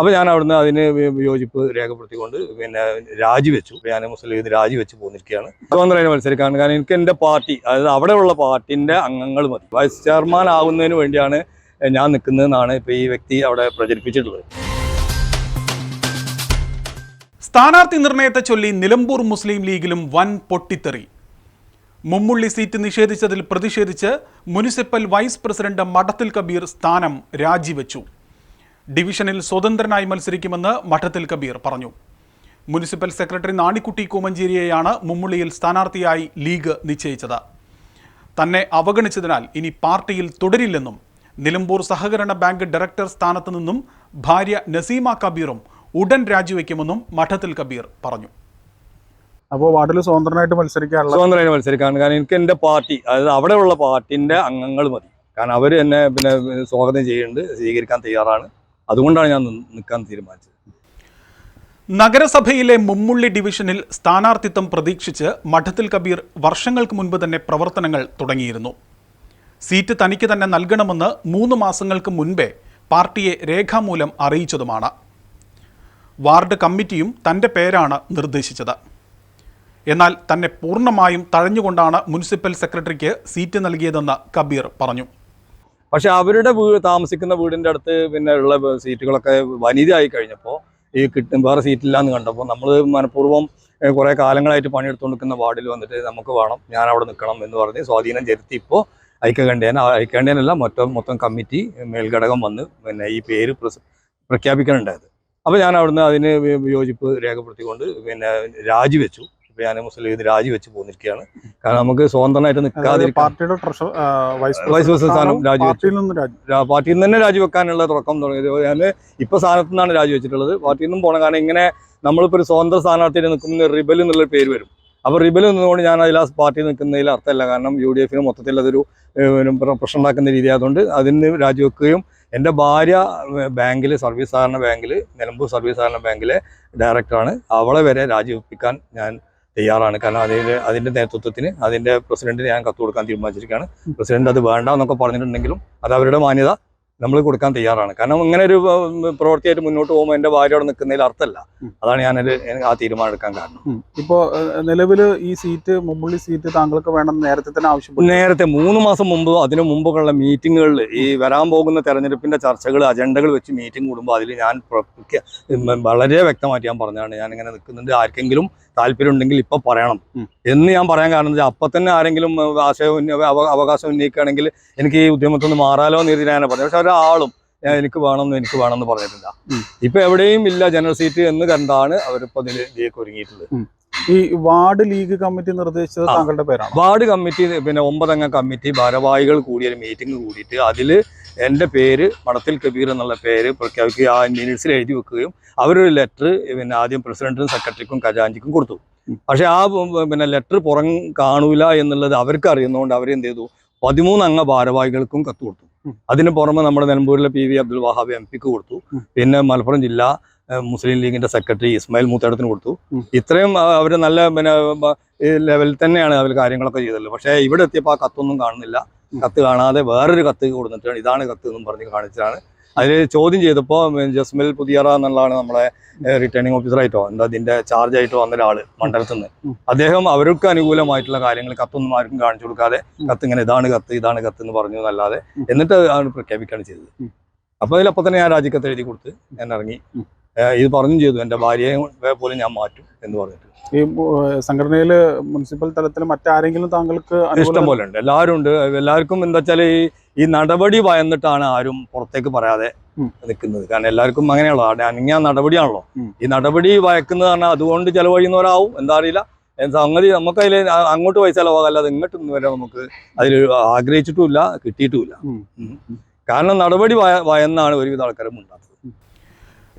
അപ്പോൾ ഞാൻ അവിടുന്ന് അതിന് യോജിപ്പ് രേഖപ്പെടുത്തിക്കൊണ്ട് പിന്നെ രാജിവെച്ചു. ഞാൻ മുസ്ലിം ലീഗ് രാജിവെച്ച് പോന്നിരിക്കുകയാണ്. സ്വതന്ത്രമായി മത്സരിക്കാൻ കാരണം എനിക്ക് എന്റെ പാർട്ടി അതായത് അവിടെയുള്ള പാർട്ടിന്റെ അംഗങ്ങൾ മതി. വൈസ് ചെയർമാൻ ആകുന്നതിന് വേണ്ടിയാണ് ഞാൻ നിൽക്കുന്നതെന്നാണ് ഇപ്പോൾ ഈ വ്യക്തി അവിടെ പ്രചരിപ്പിച്ചിട്ടുള്ളത്. സ്ഥാനാർത്ഥി നിർണയത്തെ ചൊല്ലി നിലമ്പൂർ മുസ്ലിം ലീഗിലും വൻ പൊട്ടിത്തെറി. മുമ്മുള്ളി സീറ്റ് നിഷേധിച്ചതിൽ പ്രതിഷേധിച്ച് മുനിസിപ്പൽ വൈസ് പ്രസിഡന്റ് മഠത്തിൽ കബീർ സ്ഥാനം രാജിവെച്ചു. ഡിവിഷനിൽ സ്വതന്ത്രനായി മത്സരിക്കുമെന്ന് മഠത്തിൽ കബീർ പറഞ്ഞു. മുനിസിപ്പൽ സെക്രട്ടറി നാണിക്കുട്ടി കൂമഞ്ചേരിയെയാണ് മുമ്മുള്ളിയിൽ സ്ഥാനാർത്ഥിയായി ലീഗ് നിശ്ചയിച്ചത്. തന്നെ അവഗണിച്ചതിനാൽ ഇനി പാർട്ടിയിൽ തുടരില്ലെന്നും നിലമ്പൂർ സഹകരണ ബാങ്ക് ഡയറക്ടർ സ്ഥാനത്ത് നിന്നും ഭാര്യ നസീമ കബീറും ഉടൻ രാജിവെക്കുമെന്നും മഠത്തിൽ കബീർ പറഞ്ഞു. അപ്പോൾ വാർഡിൽ സ്വതന്ത്രനായിട്ട് മത്സരിക്കാനുള്ള സ്വതന്ത്രമായിട്ട് മത്സരിക്കാൻ കാരണം എനിക്ക് എന്റെ പാർട്ടി അതായത് അവിടെയുള്ള പാർട്ടിന്റെ അംഗങ്ങൾ മതി. കാരണം അവർ എന്നെ പിന്നെ സ്വാഗതം ചെയ്യുന്നുണ്ട് സ്വീകരിക്കാൻ തയ്യാറാണ്. അതുകൊണ്ടാണ് ഞാൻ നിൽക്കാൻ തീരുമാനിച്ചത്. നഗരസഭയിലെ മുമ്മുള്ളി ഡിവിഷനിൽ സ്ഥാനാർത്ഥിത്വം പ്രതീക്ഷിച്ച് മഠത്തിൽ കബീർ വർഷങ്ങൾക്ക് മുൻപ് തന്നെ പ്രവർത്തനങ്ങൾ തുടങ്ങിയിരുന്നു. സീറ്റ് തനിക്ക് തന്നെ നൽകണമെന്ന് മൂന്ന് മാസങ്ങൾക്ക് മുൻപേ പാർട്ടിയെ രേഖാമൂലം അറിയിച്ചതുമാണ്. വാർഡ് കമ്മിറ്റിയും തന്റെ പേരാണ് നിർദ്ദേശിച്ചത്. എന്നാൽ തന്നെ പൂർണമായും തഴഞ്ഞുകൊണ്ടാണ് മുനിസിപ്പൽ സെക്രട്ടറിക്ക് സീറ്റ് നൽകിയതെന്ന് കബീർ പറഞ്ഞു. പക്ഷെ അവരുടെ വീട് താമസിക്കുന്ന വീടിന്റെ അടുത്ത് പിന്നെ ഉള്ള സീറ്റുകളൊക്കെ വനിതയായി കഴിഞ്ഞപ്പോൾ ഈ കിട്ടും വേറെ സീറ്റില്ല എന്ന് കണ്ടപ്പോൾ നമ്മൾ മനഃപൂർവം കുറേ കാലങ്ങളായിട്ട് പണിയെടുത്തുകൊണ്ടിരിക്കുന്ന വാർഡിൽ വന്നിട്ട് നമുക്ക് വേണം ഞാൻ അവിടെ നിൽക്കണം എന്ന് പറഞ്ഞ് സ്വാധീനം ചെലുത്തി ഇപ്പോൾ ഐക്യകണ്ഠേന ഐക്യകണ്ഠേനല്ല മൊത്തം മൊത്തം കമ്മിറ്റി മേൽഘടകം വന്ന് പിന്നെ ഈ പേര് പ്രഖ്യാപിക്കാനുണ്ടായത് അപ്പോൾ ഞാൻ അവിടുന്ന് അതിന് യോജിപ്പ് രേഖപ്പെടുത്തിക്കൊണ്ട് പിന്നെ രാജിവെച്ചു. ഇപ്പോൾ ഞാൻ മുസ്ലിം ലീഗ് രാജിവെച്ച് പോന്നിരിക്കുകയാണ്. കാരണം നമുക്ക് സ്വതന്ത്രമായിട്ട് നിൽക്കാതെ പാർട്ടിയുടെ വൈസ് പ്രസിഡന്റ് സ്ഥാനം രാജിവെച്ചു. പാർട്ടിയിൽ നിന്ന് തന്നെ രാജിവെക്കാനുള്ള തുടക്കം തുടങ്ങിയത്. ഞാൻ ഇപ്പൊ സ്ഥാനത്ത് നിന്നാണ് രാജിവെച്ചിട്ടുള്ളത് പാർട്ടിയിൽ നിന്നും പോകണം കാരണം ഇങ്ങനെ നമ്മളിപ്പോ ഒരു സ്വതന്ത്ര സ്ഥാനാർത്ഥി നിൽക്കുന്ന റിബൽ എന്നുള്ള പേര് വരും. അപ്പോൾ റിബൽ നിന്നുകൊണ്ട് ഞാൻ അതിൽ ആ പാർട്ടി നിൽക്കുന്നതിൽ അർത്ഥമല്ല. കാരണം യു ഡി എഫിന് മൊത്തത്തിൽ അതൊരു പ്രശ്നം ഉണ്ടാക്കുന്ന രീതി ആയതുകൊണ്ട് അതിന് രാജിവെക്കുകയും എന്റെ ഭാര്യ ബാങ്കിൽ സർവീസ് സഹകരണ ബാങ്കിൽ നിലമ്പൂർ സർവീസ് സഹകരണ ബാങ്കിലെ ഡയറക്ടറാണ് അവളെ വരെ രാജിവെപ്പിക്കാൻ ഞാൻ തയ്യാറാണ് കാരണം അതിന്റെ അതിന്റെ നേതൃത്വത്തിന് അതിന്റെ പ്രസിഡന്റിന് ഞാൻ കത്ത് കൊടുക്കാൻ തീരുമാനിച്ചിരിക്കുകയാണ്. പ്രസിഡന്റ് അത് വേണ്ട എന്നൊക്കെ പറഞ്ഞിട്ടുണ്ടെങ്കിലും അത് അവരുടെ മാന്യത. നമ്മൾ കൊടുക്കാൻ തയ്യാറാണ്. കാരണം ഇങ്ങനെ ഒരു പ്രവൃത്തിയായിട്ട് മുന്നോട്ട് പോകുമ്പോൾ എന്റെ ഭാര്യ അവിടെ നിൽക്കുന്നതിൽ അർത്ഥമല്ല. അതാണ് ഞാനൊരു ആ തീരുമാനം എടുക്കാൻ കാരണം. ഇപ്പോൾ ഇപ്പോ നിലവിൽ ഈ സീറ്റ് മുമ്പുള്ളി സീറ്റ് താങ്കൾക്ക് വേണം നേരത്തെ തന്നെ ആവശ്യം നേരത്തെ മൂന്ന് മാസം മുമ്പ് അതിനു മുമ്പുള്ള മീറ്റിങ്ങുകളിൽ ഈ വരാൻ പോകുന്ന തെരഞ്ഞെടുപ്പിന്റെ ചർച്ചകൾ അജണ്ടകൾ വെച്ച് മീറ്റിംഗ് കൂടുമ്പോൾ അതിൽ ഞാൻ വളരെ വ്യക്തമായിട്ട് ഞാൻ പറഞ്ഞതാണ്. ഞാൻ ഇങ്ങനെ നിൽക്കുന്നുണ്ട്. ആർക്കെങ്കിലും താല്പര്യം ഉണ്ടെങ്കിൽ ഇപ്പൊ പറയണം. എന്ന് ഞാൻ പറയാൻ കാരണം അപ്പൊ തന്നെ ആരെങ്കിലും ആശയ അവകാശം ഉന്നയിക്കുകയാണെങ്കിൽ എനിക്ക് ഈ ഉദ്യമത്തിൽ നിന്ന് മാറാലോ എന്ന് കരുതി ഞാൻ പറഞ്ഞു പക്ഷെ ഒരാളും ഞാൻ എനിക്ക് വേണമെന്ന് എനിക്ക് വേണമെന്ന് പറഞ്ഞിട്ടില്ല. ഇപ്പൊ എവിടെയും ഇല്ല ജനറൽ സീറ്റ് എന്ന് കണ്ടാണ് അവരിപ്പോ ഇതിൽ ഇതിലേക്ക് ഒരുങ്ങിയിട്ടുള്ളത് ഈ വാർഡ് ലീഗ് കമ്മിറ്റി നിർദ്ദേശിച്ചത്. താങ്കളുടെ പേരാണ് വാർഡ് കമ്മിറ്റി പിന്നെ ഒമ്പതംഗ കമ്മിറ്റി ഭാരവാഹികൾ കൂടിയ ഒരു മീറ്റിംഗ് കൂടിയിട്ട് അതിൽ എന്റെ പേര് മടത്തിൽ കബീർ എന്നുള്ള പേര് പ്രഖ്യാപിക്കുക ആ മിനിറ്റ്സിൽ എഴുതി വെക്കുകയും അവരൊരു ലെറ്റർ പിന്നെ ആദ്യം പ്രസിഡന്റിനും സെക്രട്ടറിക്കും ഖജാഞ്ചിക്കും കൊടുത്തു. പക്ഷെ ആ പിന്നെ ലെറ്റർ പുറം കാണൂല എന്നുള്ളത് അവർക്ക് അറിയുന്നതുകൊണ്ട് അവരെന്ത് ചെയ്തു പതിമൂന്ന് അംഗ ഭാരവാഹികൾക്കും കത്ത് കൊടുത്തു. അതിന് പുറമെ നമ്മുടെ നിലമ്പൂരിലെ P V Abdul Wahab M പിക്ക് കൊടുത്തു. പിന്നെ മലപ്പുറം ജില്ലാ മുസ്ലിം ലീഗിന്റെ സെക്രട്ടറി ഇസ്മായിൽ മൂത്തേടത്തിന് കൊടുത്തു. ഇത്രയും അവർ നല്ല പിന്നെ ലെവലിൽ തന്നെയാണ് അവർ കാര്യങ്ങളൊക്കെ ചെയ്തത്. പക്ഷേ ഇവിടെ എത്തിയപ്പോൾ ആ കത്തൊന്നും കാണുന്നില്ല. കത്ത് കാണാതെ വേറൊരു കത്ത് കൊടുത്തിട്ടാണ് ഇതാണ് കത്ത് എന്നും പറഞ്ഞ് കാണിച്ചതാണ്. അതിൽ ചോദ്യം ചെയ്തപ്പോൾ ജസ്മിൽ പുതിയറ എന്നുള്ളതാണ് നമ്മളെ റിട്ടേണിംഗ് ഓഫീസറായിട്ടോ എന്താ അതിന്റെ ചാർജ് ആയിട്ടോ വന്ന ഒരാൾ മണ്ഡലത്തിൽ നിന്ന് അദ്ദേഹം അവർക്ക് അനുകൂലമായിട്ടുള്ള കാര്യങ്ങൾ കത്തൊന്നും ആർക്കും കാണിച്ചു കൊടുക്കാതെ. കത്ത് ഇങ്ങനെ ഇതാണ് കത്ത് ഇതാണ് കത്ത് എന്ന് പറഞ്ഞു എന്നല്ലാതെ എന്നിട്ട് ആണ് പ്രഖ്യാപിക്കുകയാണ് ചെയ്തത്. അപ്പൊ അപ്പോൾ അതിലപ്പോൾ തന്നെ ഞാൻ രാജിക്കത്ത് എഴുതി കൊടുത്ത് ഞാൻ ഇറങ്ങി. ഇത് പറഞ്ഞു ചെയ്തു. എന്റെ ഭാര്യയെ പോലും ഞാൻ മാറ്റും എന്ന് പറഞ്ഞിട്ട്. ഈ സംഘടനയിൽ സംഘടനയിൽ മുനിസിപ്പൽ തലത്തിൽ മറ്റാരെങ്കിലും താങ്കൾക്ക് ഇഷ്ടം പോലെ ഉണ്ട്. എല്ലാവരും ഉണ്ട്. എല്ലാവർക്കും എന്താ വെച്ചാൽ ഈ ഈ നടപടി ഭയന്നിട്ടാണ് ആരും പുറത്തേക്ക് പറയാതെ നിൽക്കുന്നത് കാരണം എല്ലാവർക്കും അങ്ങനെയാണല്ലോ. അവിടെ അനങ്ങിയ നടപടിയാണല്ലോ. ഈ നടപടി ഭയക്കുന്നത് പറഞ്ഞാൽ അതുകൊണ്ട് ചെലവഴിയുന്നവരാവും. എന്താ അറിയില്ല. സംഗതി നമുക്ക് അതിൽ അങ്ങോട്ട് പൈസ ചിലവാകല്ലാതെ അല്ലാതെ ഇങ്ങോട്ടൊന്നും വരെ നമുക്ക് അതിൽ ആഗ്രഹിച്ചിട്ടുമില്ല കിട്ടിയിട്ടുമില്ല. കാരണം നടപടി വയ ഭയന്നാണ് ഒരുവിധ ആൾക്കാരും ഉണ്ടാകുന്നത്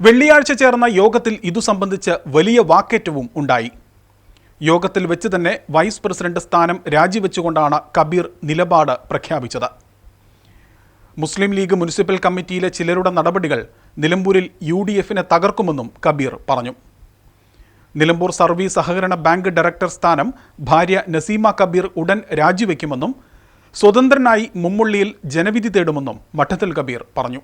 വെള്ളിയാഴ്ച ചേർന്ന യോഗത്തിൽ ഇതു സംബന്ധിച്ച് വലിയ വാക്കേറ്റവും ഉണ്ടായി. യോഗത്തിൽ വെച്ച് തന്നെ വൈസ് പ്രസിഡന്റ് സ്ഥാനം രാജിവെച്ചുകൊണ്ടാണ് കബീർ നിലപാട് പ്രഖ്യാപിച്ചത്. മുസ്ലിം ലീഗ് മുനിസിപ്പൽ കമ്മിറ്റിയിലെ ചിലരുടെ നടപടികൾ നിലമ്പൂരിൽ യു ഡി എഫിനെ തകർക്കുമെന്നും കബീർ പറഞ്ഞു. നിലമ്പൂർ സർവീസ് സഹകരണ ബാങ്ക് ഡയറക്ടർ സ്ഥാനം ഭാര്യ നസീമ കബീർ ഉടൻ രാജിവെക്കുമെന്നും സ്വതന്ത്രനായി മുമ്മുള്ളിയിൽ ജനവിധി തേടുമെന്നും മഠത്തിൽ കബീർ പറഞ്ഞു.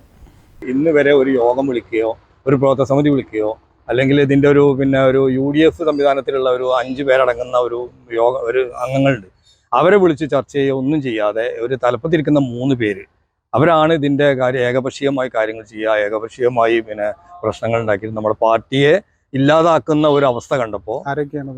ഇന്ന് വരെ ഒരു യോഗം വിളിക്കുകയോ ഒരു പ്രവർത്തക സമിതി വിളിക്കുകയോ അല്ലെങ്കിൽ ഇതിന്റെ ഒരു പിന്നെ ഒരു യു ഡി എഫ് സംവിധാനത്തിലുള്ള ഒരു അഞ്ച് പേരടങ്ങുന്ന ഒരു യോഗ ഒരു അംഗങ്ങളുണ്ട്. അവരെ വിളിച്ച് ചർച്ച ചെയ്യുക ഒന്നും ചെയ്യാതെ ഒരു തലപ്പത്തിരിക്കുന്ന മൂന്ന് പേര്. അവരാണ് ഇതിന്റെ കാര്യം ഏകപക്ഷീയമായി കാര്യങ്ങൾ ചെയ്യുക ഏകപക്ഷീയമായി പിന്നെ പ്രശ്നങ്ങൾ ഉണ്ടാക്കി നമ്മുടെ പാർട്ടിയെ ഇല്ലാതാക്കുന്ന ഒരു അവസ്ഥ കണ്ടപ്പോൾ?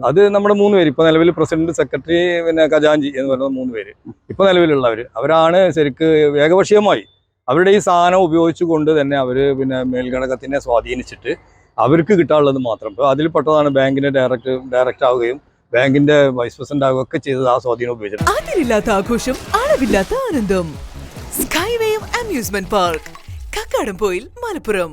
അത് നമ്മുടെ മൂന്ന് പേര്. ഇപ്പൊ നിലവിൽ പ്രസിഡന്റ് സെക്രട്ടറി പിന്നെ ഖജാൻജി എന്ന് പറയുന്ന മൂന്ന് പേര്. ഇപ്പൊ നിലവിലുള്ളവർ അവരാണ് ശരിക്ക് ഏകപക്ഷീയമായി അവരുടെ ഈ സാധനം ഉപയോഗിച്ചുകൊണ്ട് തന്നെ അവർ പിന്നെ മേൽഘടകത്തിനെ സ്വാധീനിച്ചിട്ട് അവർക്ക് കിട്ടാനുള്ളത് മാത്രം. ഇപ്പോൾ അതിൽ പെട്ടതാണ് ബാങ്കിന്റെ ഡയറക്ടർ ഡയറക്റ്റ് ആവുകയും ബാങ്കിന്റെ വൈസ് പ്രസിഡന്റ് ആവുകയും ഒക്കെ ചെയ്തത് ആ സ്വാധീനം ഉപയോഗിച്ചിട്ടുണ്ട് ആഘോഷം അളവില്ലാത്ത ആനന്ദം. Skywave amusement park Kakkadampoyil Malappuram.